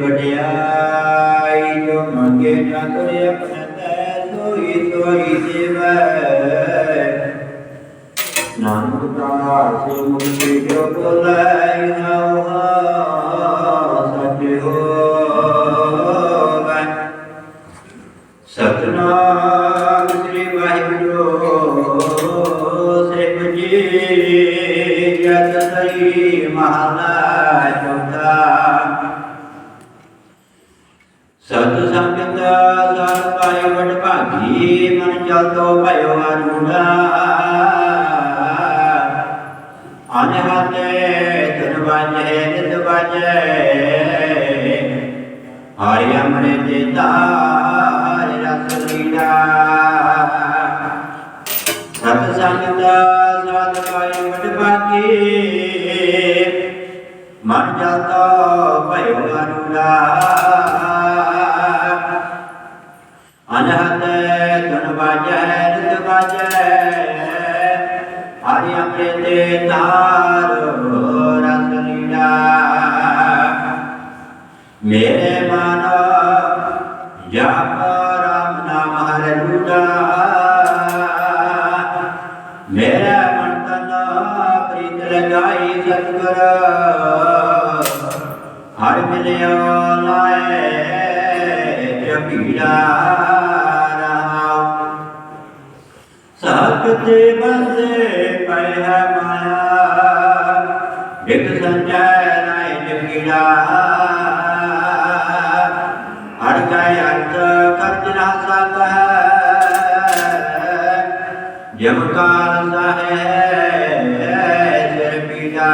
ਵਡਿਆਈ ਜੋ ਮੰਗੇ ਨਾ ਕਰੇ ਆਪਣੇ ਤੈ ਸੋਈ ਸੋਈ ਦੇਵੈ ਨਾਨਕ ਦਾਸ ਮੁਕਤੀ ਜੋ ਬੋਲੇ ਨਵਾ ਸਚ ਹੋਵੈ। ਸਤਨਾਮ ਸ੍ਰੀ ਵਾਹਿਗੁਰੂ। ਸਤ ਸੰਗਤ ਸਤ ਪਾਇ ਵਡ ਭਾਗੀ, ਮਨ ਚਲਤੋ ਭਇਓ ਅਨੂੜਾ। ਅਨਹਤੇ ਧਨ ਵਾਜੇ, ਨਿਤ ਵਾਜੇ। ਹਰਿ ਅੰਮ੍ਰਿਤ ਤਾਰ ਰਸ ਲੀੜਾ ਸਤ ਸੰਗਤ ਸਾਧ ਪਾਈ ਵਡ ਭਾਗੀ, ਮਨ ਜਲਤੋ ਭਇਓ ਅਨੂੜਾ। ਅੰਮ੍ਰਿਤ ਤਾਰ ਰਸ ਲੀੜਾ। ਮੇਰੇ ਮਨ ਜਪ ਰਾਮ ਨਾਮ ਹਰਿ ਲੂਟਾ ਮੇਰਾ ਮਨ ਤਨ ਪ੍ਰੀਤ ਲਗਾਈ ਸਤਗੁਰ ਹਰ ਮਿਲਿਆ ਲਾਏ ਜਪੀੜਾ ਜਮ ਕਾਲ ਸਹੈ ਸਿਰ ਪੀੜਾ।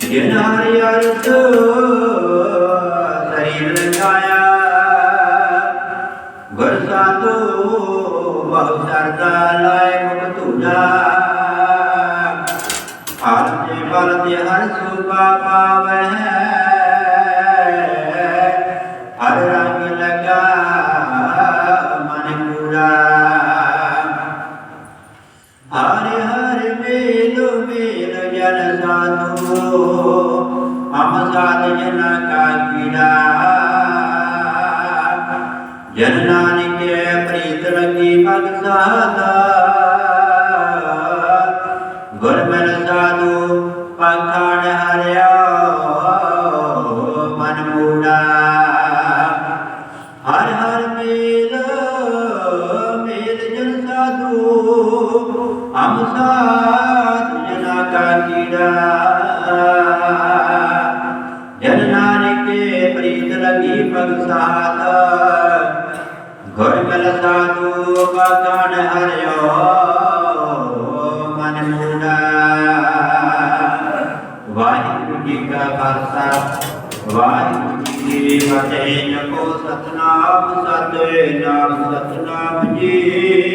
ਜਿਨ ਹਰਿ ਸਰੀਰ ਲਗਾਇਆ ਗੁਰ ਸਾਧੂ ਬਹੁ ਸਰਦਾ ਲਾਇ ਮੁਖ ਧੂਜਾ ਹਰ ਤੇ ਬਲ ਤੇ ਹਰ ਸੁਭਾ ਪਾਵੈ ਜਨ ਸਾਧੂ ਕੀੜਾ ਜਨ ਨਾਨਕ ਪ੍ਰੀਤ ਲਗੀ ਭਗ ਸਾਦਾ ਗੁਰ ਸਾਧੂ ਪਖਾਣ ਹਰਿਆ ਮਨ ਮੂੜਾ। ਹਰ ਹਰ ਮੇਲ ਮੇਲ ਜਨਾ ਕਾ ਕੀੜਾ ਜਨ ਨਾਨਕ ਪ੍ਰੀਤ ਲਗੀ ਭਗ ਸਾਧ ਗੁਰ ਮਿਲ ਸਾਧੂ ਬਗਾਨ ਹਰਿਓ ਮਨ ਮੂੜਾ ਵਾਹਿਗੁਰੂ ਜੀ ਕਾ ਖਾਲਸਾ ਵਾਹਿਗੁਰੂ ਜੀ ਕੀ ਫਤਿਹ ਜਪੋ ਸਤਨਾਮ ਸਤਨਾਮ ਸਤਨਾਮ ਜੀ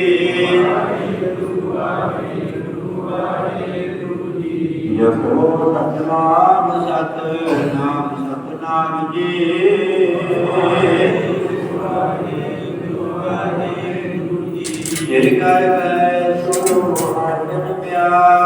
ਜਪੋ ਸਤਨਾਮ ਸਤਨਾਮ ਸਤਨਾਮ ਜੀ। ਜਿਨ ਕਰ ਪੈ ਸੋ ਹਰਿ ਪਿਆਰੇ